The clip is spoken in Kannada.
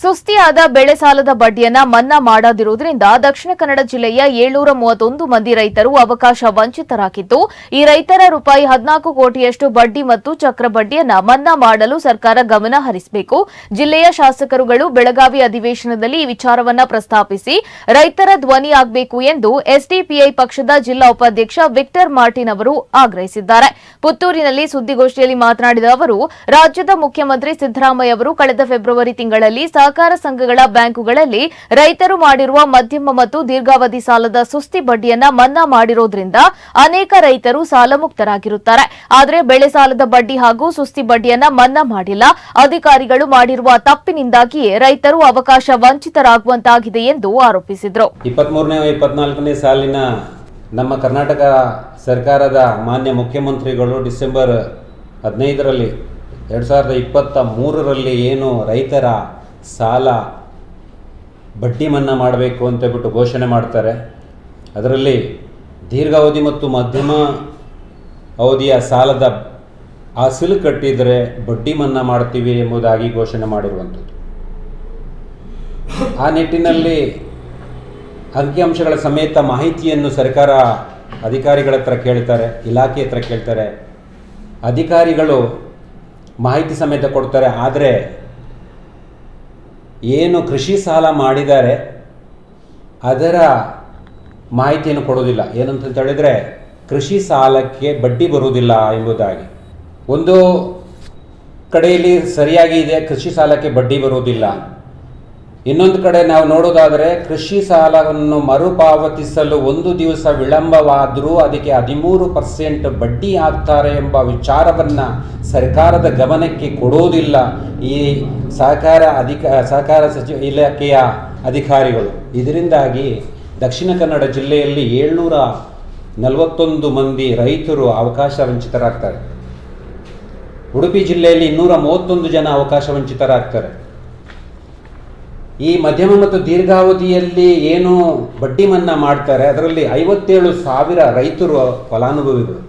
ಸುಸ್ತಿಯಾದ ಬೆಳೆ ಸಾಲದ ಬಡ್ಡಿಯನ್ನ ಮನ್ನಾ ಮಾಡದಿರುವುದರಿಂದ ದಕ್ಷಿಣ ಕನ್ನಡ ಜಿಲ್ಲೆಯ ಏಳ್ನೂರ ಮೂವತ್ತೊಂದು ಮಂದಿ ರೈತರು ಅವಕಾಶ ವಂಚಿತರಾಗಿದ್ದು, ಈ ರೈತರ ರೂಪಾಯಿ ಹದಿನಾಲ್ಕು ಕೋಟಿಯಷ್ಟು ಬಡ್ಡಿ ಮತ್ತು ಚಕ್ರ ಬಡ್ಡಿಯನ್ನ ಮನ್ನಾ ಮಾಡಲು ಸರ್ಕಾರ ಗಮನ ಹರಿಸಬೇಕು. ಜಿಲ್ಲೆಯ ಶಾಸಕರುಗಳು ಬೆಳಗಾವಿ ಅಧಿವೇಶನದಲ್ಲಿ ಈ ವಿಚಾರವನ್ನ ಪ್ರಸ್ತಾಪಿಸಿ, ರೈತರ ಧ್ವನಿಯಾಗಬೇಕು ಎಂದು ಎಸ್ಡಿಪಿಐ ಪಕ್ಷದ ಜಿಲ್ಲಾ ಉಪಾಧ್ಯಕ್ಷ ವಿಕ್ಟರ್ ಮಾರ್ಟಿನ್ ಅವರು ಆಗ್ರಹಿಸಿದ್ದಾರೆ. ಪುತ್ತೂರಿನಲ್ಲಿ ಸುದ್ದಿಗೋಷ್ಠಿಯಲ್ಲಿ ಮಾತನಾಡಿದ ಅವರು, ರಾಜ್ಯದ ಮುಖ್ಯಮಂತ್ರಿ ಸಿದ್ದರಾಮಯ್ಯ ಅವರು ಕಳೆದ ಫೆಬ್ರವರಿ ತಿಂಗಳಲ್ಲಿ ಸಹಕಾರ ಸಂಘಗಳ ಬ್ಯಾಂಕುಗಳಲ್ಲಿ ರೈತರು ಮಾಡಿರುವ ಮಧ್ಯಮ ಮತ್ತು ದೀರ್ಘಾವಧಿ ಸಾಲದ ಸುಸ್ತಿ ಬಡ್ಡಿಯನ್ನ ಮನ್ನಾ ಮಾಡಿರೋದ್ರಿಂದ ಅನೇಕ ರೈತರು ಸಾಲಮುಕ್ತರಾಗಿರುತ್ತಾರೆ. ಆದರೆ ಬೆಳೆ ಸಾಲದ ಬಡ್ಡಿ ಹಾಗೂ ಸುಸ್ತಿ ಬಡ್ಡಿಯನ್ನ ಮನ್ನಾ ಮಾಡಿಲ್ಲ. ಅಧಿಕಾರಿಗಳು ಮಾಡಿರುವ ತಪ್ಪಿನಿಂದಾಗಿಯೇ ರೈತರು ಅವಕಾಶ ವಂಚಿತರಾಗುವಂತಾಗಿದೆ ಎಂದು ಆರೋಪಿಸಿದರು. ಸಾಲಿನ ನಮ್ಮ ಕರ್ನಾಟಕ ಸರ್ಕಾರದ ಮಾನ್ಯ ಮುಖ್ಯಮಂತ್ರಿಗಳು ಡಿಸೆಂಬರ್ ಹದಿನೈದರಲ್ಲಿ, ಎರಡು ಸಾವಿರದ ಇಪ್ಪತ್ತ ಮೂರರಲ್ಲಿ ಏನು ರೈತರ ಸಾಲ ಬಡ್ಡಿ ಮನ್ನಾ ಮಾಡಬೇಕು ಅಂತ ಹೇಳ್ಬಿಟ್ಟು ಘೋಷಣೆ ಮಾಡ್ತಾರೆ. ಅದರಲ್ಲಿ ದೀರ್ಘಾವಧಿ ಮತ್ತು ಮಧ್ಯಮ ಅವಧಿಯ ಸಾಲದ ಅಸಲು ಕಟ್ಟಿದರೆ ಬಡ್ಡಿ ಮನ್ನಾ ಮಾಡ್ತೀವಿ ಎಂಬುದಾಗಿ ಘೋಷಣೆ ಮಾಡಿರುವಂಥದ್ದು. ಆ ನಿಟ್ಟಿನಲ್ಲಿ ಅಂಕಿಅಂಶಗಳ ಸಮೇತ ಮಾಹಿತಿಯನ್ನು ಸರ್ಕಾರ ಅಧಿಕಾರಿಗಳ ಹತ್ರ ಕೇಳ್ತಾರೆ, ಇಲಾಖೆ ಹತ್ರ ಕೇಳ್ತಾರೆ. ಅಧಿಕಾರಿಗಳು ಮಾಹಿತಿ ಸಮೇತ ಕೊಡ್ತಾರೆ, ಆದರೆ ಏನು ಕೃಷಿ ಸಾಲ ಮಾಡಿದ್ದಾರೆ ಅದರ ಮಾಹಿತಿಯನ್ನು ಕೊಡೋದಿಲ್ಲ ಏನಂತ ಹೇಳಿದರೆ ಕೃಷಿ ಸಾಲಕ್ಕೆ ಬಡ್ಡಿ ಬರುವುದಿಲ್ಲ ಎಂಬುದಾಗಿ. ಒಂದು ಕಡೆಯಲ್ಲಿ ಸರಿಯಾಗಿ ಇದೆ, ಕೃಷಿ ಸಾಲಕ್ಕೆ ಬಡ್ಡಿ ಬರುವುದಿಲ್ಲ. ಇನ್ನೊಂದು ಕಡೆ ನಾವು ನೋಡೋದಾದರೆ ಕೃಷಿ ಸಾಲವನ್ನು ಮರುಪಾವತಿಸಲು ಒಂದು ದಿವಸ ವಿಳಂಬವಾದರೂ ಅದಕ್ಕೆ ಹದಿಮೂರು ಪರ್ಸೆಂಟ್ ಬಡ್ಡಿ ಹಾಕ್ತಾರೆ ಎಂಬ ವಿಚಾರವನ್ನು ಸರ್ಕಾರದ ಗಮನಕ್ಕೆ ಕೊಡೋದಿಲ್ಲ. ಈ ಸಹಕಾರ ಅಧಿಕ, ಸಹಕಾರ ಸಚಿವ ಇಲಾಖೆಯ ಅಧಿಕಾರಿಗಳು. ಇದರಿಂದಾಗಿ ದಕ್ಷಿಣ ಕನ್ನಡ ಜಿಲ್ಲೆಯಲ್ಲಿ ಏಳ್ನೂರ ನಲವತ್ತೊಂದು ಮಂದಿ ರೈತರು ಅವಕಾಶ ವಂಚಿತರಾಗ್ತಾರೆ. ಉಡುಪಿ ಜಿಲ್ಲೆಯಲ್ಲಿ ಇನ್ನೂರ ಮೂವತ್ತೊಂದು ಜನ ಅವಕಾಶ ವಂಚಿತರಾಗ್ತಾರೆ. ಈ ಮಧ್ಯಮ ಮತ್ತು ದೀರ್ಘಾವಧಿಯಲ್ಲಿ ಏನು ಬಡ್ಡಿ ಮನ್ನಾ ಮಾಡ್ತಾರೆ ಅದರಲ್ಲಿ ಐವತ್ತೇಳು ಸಾವಿರ ರೈತರು ಫಲಾನುಭವಿಗಳು.